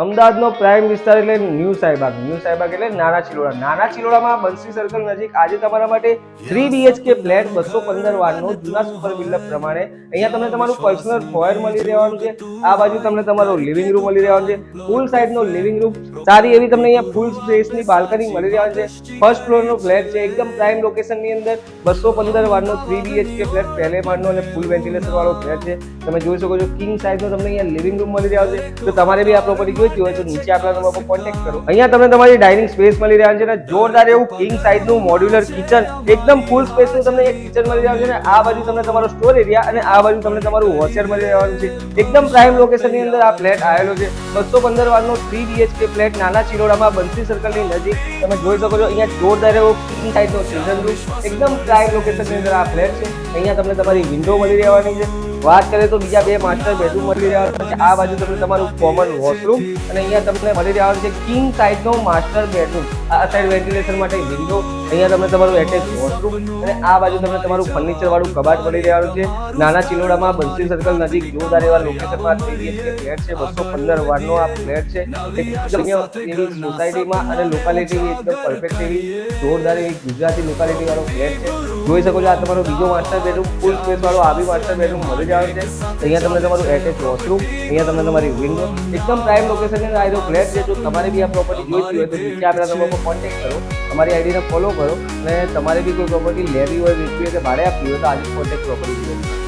અમદાવાદનો prime વિસ્તાર એટલે new Shahibaug new Shahibaug એટલે નાના ચિલોડા. નાના ચિલોડામાં બંસી સર્કલ નજીક આજે તમારા માટે થ્રી બીએચકે ફ્લેટ બસો પંદર વારનો જૂના સુપર બિલ્ડર પ્રમાણે અહીંયા તમને તમારું પર્સનલ ફોયર મળી રહેવાનું છે. આ બાજુ તમને તમારો લિવિંગ રૂમ મળી રહેવાનું છે. ફૂલ સાઇઝનો લિવિંગ રૂમ સારી એવી તમને અહીંયા ફૂલ સ્પેસની બાલ્કની મળી રહેવાની છે. ફર્સ્ટ ફ્લોરનો ફ્લેટ છે. એકદમ પ્રાઇમ લોકેશનની અંદર બસો પંદર વારનો થ્રી બીએચકે ફ્લેટ પહેલે માળનો અને ફૂલ વેન્ટિલેશન વાળો ફ્લેટ છે. તમે જોઈ શકો છો કિંગ સાઇઝનો તમને અહીંયા લિવિંગ રૂમ મળી રહ્યો છે. તો તમારે બી આ પ્રોપર્ટી જોઈતી હોય તો નીચે આપણા નંબર પર કોન્ટેક્ટ કરો. અહીંયા તમને તમારી ડાઇનિંગ સ્પેસ મળી રહ્યા છે અને જોરદાર એવું કિંગ સાઇઝનું મોડ્યુલર કિચન એકદમ ફૂલ સ્પેસનું તમને એક કિચન મળી રહ્યું છે અને આ બાજુ તમને તમારો સ્ટોર એરિયા અને આ બાજુ તમને તમારું વોશર મળી રહેવાનું છે. એકદમ પ્રાઇમ લોકેશનની અંદર આ ફ્લેટ આવેલો છે. બસો પંદર વારનો થ્રી બીએચકે ફ્લેટ નાના ચિરોડામાં બંસી સર્કલની નજીક. તમે જોઈ શકો છો, અહીંયા જોરદાર એવો કિંગ સાઇઝનો સિઝન રૂમ એકદમ પ્રાઇમ લોકેશનની અંદર આ ફ્લેટ છે. અહીંયા તમને તમારી વિન્ડો મળી રહેવાની છે. વાત કરીએ તો બીજા બે માસ્ટર બેડરૂમ મળી રહ્યા છે. આ બાજુ તમને તમારું કોમન વોશરૂમ અને અહીંયા તમને મળી રહ્યા છે કિંગ સાઇઝનો માસ્ટર બેડરૂમ આ સાઈડ વેન્ટિલેશન માટે વિન્ડો અહીંયા તમને તમારું એટેચ વોશરૂમ અને આ બાજુ તમને તમારું ફર્નિચર વાળું કબાટ મળી રહેવાનું છે. નાના ચિલોડામાં બંસી સર્કલ નજીક જોરદાર એવા લોકેશનમાં થ્રી બીએચકે ફ્લેટ છે, બસો પંદર વારનો આ ફ્લેટ છે. એવી સોસાયટીમાં અને લોકાલિટી એકદમ પરફેક્ટ એવી જોરદાર એવી ગુજરાતી લોકાલિટી વાળો ફ્લેટ છે. જોઈ શકો છો આ તમારો બીજો માસ્ટર બેડરૂમ ફૂલ સ્પેસ વાળો આ બી માસ્ટર બેડરૂમ મળી જવાનું છે. અહીંયા તમને તમારું એટેચ વોશરૂમ, અહીંયા તમને તમારી વિન્ડો એકદમ પ્રાઇમ લોકેશન આ એનો ફ્લેટ છે, જો તમારે બી આ પ્રોપર્ટી જોઈતી હોય તો નીચે આપણા નંબર કોન્ટેક્ટ કરો. અમારી આઈડીને ફોલો કરો અને તમારે બી કોઈ પ્રોપર્ટી લેવી હોય, વેચવી હોય કે ભાડે આપવી હોય તો આજે કોન્ટેક્ટ પ્રોપર્ટી જુઓ